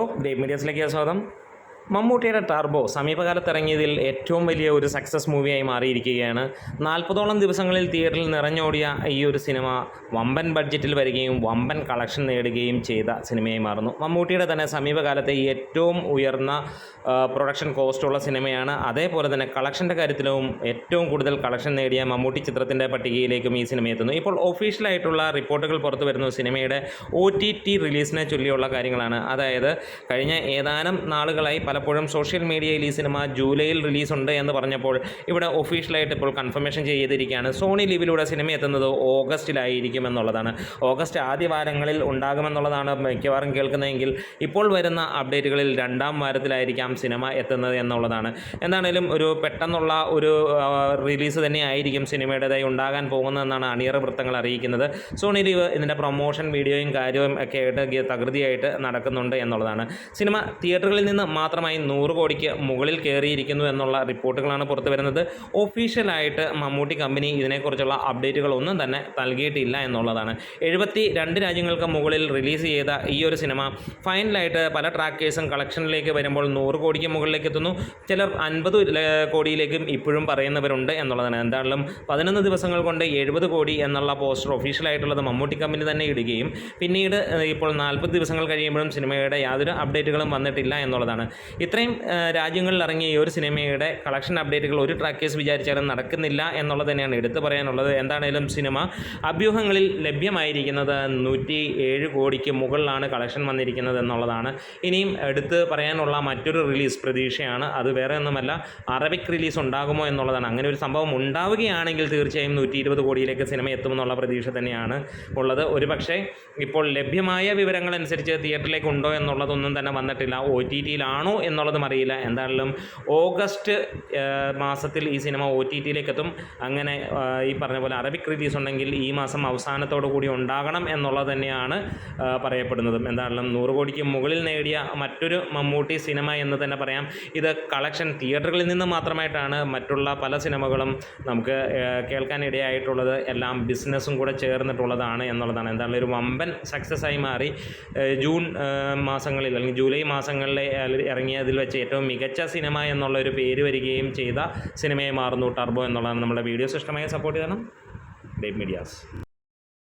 ഓ great മീഡിയസിലേക്ക് സ്വാഗതം. മമ്മൂട്ടിയുടെ turbo സമീപകാലത്ത് ഇറങ്ങിയതിൽ ഏറ്റവും വലിയ ഒരു സക്സസ് മൂവിയായി മാറിയിരിക്കുകയാണ്. നാൽപ്പതോളം ദിവസങ്ങളിൽ തിയേറ്ററിൽ നിറഞ്ഞോടിയ ഈ ഒരു സിനിമ വമ്പൻ ബഡ്ജറ്റിൽ വരികയും വമ്പൻ കളക്ഷൻ നേടുകയും ചെയ്ത സിനിമയായി മാറുന്നു. മമ്മൂട്ടിയുടെ തന്നെ സമീപകാലത്തെ ഏറ്റവും ഉയർന്ന പ്രൊഡക്ഷൻ കോസ്റ്റുള്ള സിനിമയാണ് അതേപോലെ തന്നെ കളക്ഷന്റെ കാര്യത്തിലും ഏറ്റവും കൂടുതൽ കളക്ഷൻ നേടിയ മമ്മൂട്ടി ചിത്രത്തിന്റെ പട്ടികയിലേക്കും ഈ സിനിമ എത്തുന്നു. ഇപ്പോൾ ഒഫീഷ്യലായിട്ടുള്ള റിപ്പോർട്ടുകൾ പുറത്തു വരുന്നു സിനിമയുടെ ഒ ടി ടി റിലീസിനെ ചൊല്ലിയുള്ള കാര്യങ്ങളാണ്. അതായത് കഴിഞ്ഞ ഏതാനും നാളുകളായി പലപ്പോഴും സോഷ്യൽ മീഡിയയിൽ ഈ സിനിമ ജൂലൈയിൽ റിലീസുണ്ട് എന്ന് പറഞ്ഞപ്പോൾ ഇവിടെ ഒഫീഷ്യലായിട്ട് ഇപ്പോൾ കൺഫർമേഷൻ ചെയ്തിരിക്കുകയാണ്. സോണി ലീവിലൂടെ സിനിമ എത്തുന്നത് ഓഗസ്റ്റിലായിരിക്കും എന്നുള്ളതാണ്. ഓഗസ്റ്റ് ആദ്യ വാരങ്ങളിൽ ഉണ്ടാകുമെന്നുള്ളതാണ് മിക്കവാറും കേൾക്കുന്നതെങ്കിൽ ഇപ്പോൾ വരുന്ന അപ്ഡേറ്റുകളിൽ രണ്ടാം വാരത്തിലായിരിക്കാം സിനിമ എത്തുന്നത് എന്നുള്ളതാണ്. എന്താണേലും ഒരു പെട്ടെന്നുള്ള ഒരു റിലീസ് തന്നെ ആയിരിക്കും സിനിമയുടേതായി ഉണ്ടാകാൻ പോകുന്നതെന്നാണ് അണിയറ വൃത്തങ്ങൾ അറിയിക്കുന്നത്. സോണി ലീവ് ഇതിന്റെ പ്രൊമോഷൻ വീഡിയോയും കാര്യവും ഒക്കെ ആയിട്ട് തകൃതിയായിട്ട് നടക്കുന്നുണ്ട് എന്നുള്ളതാണ്. സിനിമ തിയേറ്ററുകളിൽ നിന്ന് മാത്രമായി നൂറ് കോടിക്ക് മുകളിൽ കയറിയിരിക്കുന്നു എന്നുള്ള റിപ്പോർട്ടുകളാണ് പുറത്തു വരുന്നത്. ഒഫീഷ്യലായിട്ട് മമ്മൂട്ടി കമ്പനി ഇതിനെക്കുറിച്ചുള്ള അപ്ഡേറ്റുകളൊന്നും തന്നെ നൽകിയിട്ടില്ല എന്നുള്ളതാണ്. എഴുപത്തി രണ്ട് രാജ്യങ്ങൾക്ക് മുകളിൽ റിലീസ് ചെയ്ത ഈ ഒരു സിനിമ ഫൈനലായിട്ട് പല ട്രാക്കേഴ്സും കളക്ഷനിലേക്ക് വരുമ്പോൾ നൂറ് കോടിക്ക് മുകളിലേക്ക് എത്തുന്നു. ചിലർ അൻപത് കോടിയിലേക്കും ഇപ്പോഴും പറയുന്നവരുണ്ട് എന്നുള്ളതാണ്. എന്തായാലും പതിനൊന്ന് ദിവസങ്ങൾ കൊണ്ട് എഴുപത് കോടി എന്നുള്ള പോസ്റ്റർ ഒഫീഷ്യലായിട്ടുള്ളത് മമ്മൂട്ടി കമ്പനി തന്നെ ഇടുകയും പിന്നീട് ഇപ്പോൾ നാൽപ്പത് ദിവസങ്ങൾ കഴിയുമ്പോഴും സിനിമയുടെ യാതൊരു അപ്ഡേറ്റുകളും വന്നിട്ടില്ല എന്നുള്ളതാണ്. ഇത്രയും രാജ്യങ്ങളിൽ ഇറങ്ങിയ ഈ ഒരു സിനിമയുടെ കളക്ഷൻ അപ്ഡേറ്റുകൾ ഒരു ട്രാക്കേഴ്സ് വിചാരിച്ചാലും നടക്കുന്നില്ല എന്നുള്ളത് തന്നെയാണ് എടുത്തു പറയാനുള്ളത്. എന്താണേലും സിനിമ അഭ്യൂഹങ്ങളിൽ ലഭ്യമായിരിക്കുന്നത് നൂറ്റി ഏഴ് കോടിക്ക് മുകളിലാണ് കളക്ഷൻ വന്നിരിക്കുന്നത് എന്നുള്ളതാണ്. ഇനിയും എടുത്ത് പറയാനുള്ള മറ്റൊരു റിലീസ് പ്രതീക്ഷയാണ്. അത് വേറെ ഒന്നുമല്ല അറബിക് റിലീസ് ഉണ്ടാകുമോ എന്നുള്ളതാണ്. അങ്ങനെ ഒരു സംഭവം ഉണ്ടാവുകയാണെങ്കിൽ തീർച്ചയായും നൂറ്റി ഇരുപത് കോടിയിലേക്ക് സിനിമ എത്തുമെന്നുള്ള പ്രതീക്ഷ തന്നെയാണ് ഉള്ളത്. ഒരുപക്ഷെ ഇപ്പോൾ ലഭ്യമായ വിവരങ്ങളനുസരിച്ച് തിയേറ്ററിലേക്ക് ഉണ്ടോ എന്നുള്ളതൊന്നും തന്നെ വന്നിട്ടില്ല. ഒ ടി ടിയിലാണോ എന്നുള്ളതും അറിയില്ല. എന്തായാലും ഓഗസ്റ്റ് മാസത്തിൽ ഈ സിനിമ ഒ ടി ടിയിലേക്ക് എത്തും അങ്ങനെ ഈ പറഞ്ഞ പോലെ അറബിക് റിലീസ് ഉണ്ടെങ്കിൽ ഈ മാസം അവസാനത്തോടു കൂടി ഉണ്ടാകണം എന്നുള്ളത് തന്നെയാണ് പറയപ്പെടുന്നതും. എന്തായാലും നൂറ് കോടിക്ക് മുകളിൽ നേടിയ മറ്റൊരു മമ്മൂട്ടി സിനിമ എന്ന് തന്നെ പറയാം. ഇത് കളക്ഷൻ തിയേറ്ററുകളിൽ നിന്ന് മാത്രമായിട്ടാണ് മറ്റുള്ള പല സിനിമകളും നമുക്ക് കേൾക്കാനിടയായിട്ടുള്ളത്. എല്ലാം ബിസിനസ്സും കൂടെ ചേർന്നിട്ടുള്ളതാണ് എന്നുള്ളതാണ്. എന്തായാലും ഒരു വമ്പൻ സക്സസ് ആയി മാറി ജൂൺ മാസങ്ങളിൽ അല്ലെങ്കിൽ ജൂലൈ മാസങ്ങളിൽ ഇറങ്ങിയതിൽ വെച്ച് ഏറ്റവും മികച്ച സിനിമ എന്നുള്ള ഒരു പേര് വരികയും ചെയ്ത സിനിമയെ മാറുന്നു ടർബോ എന്നുള്ളതാണ് നമ്മുടെ വീഡിയോസ് സിസ്റ്റമായി സപ്പോർട്ട് ചെയ്യണം. Date medias.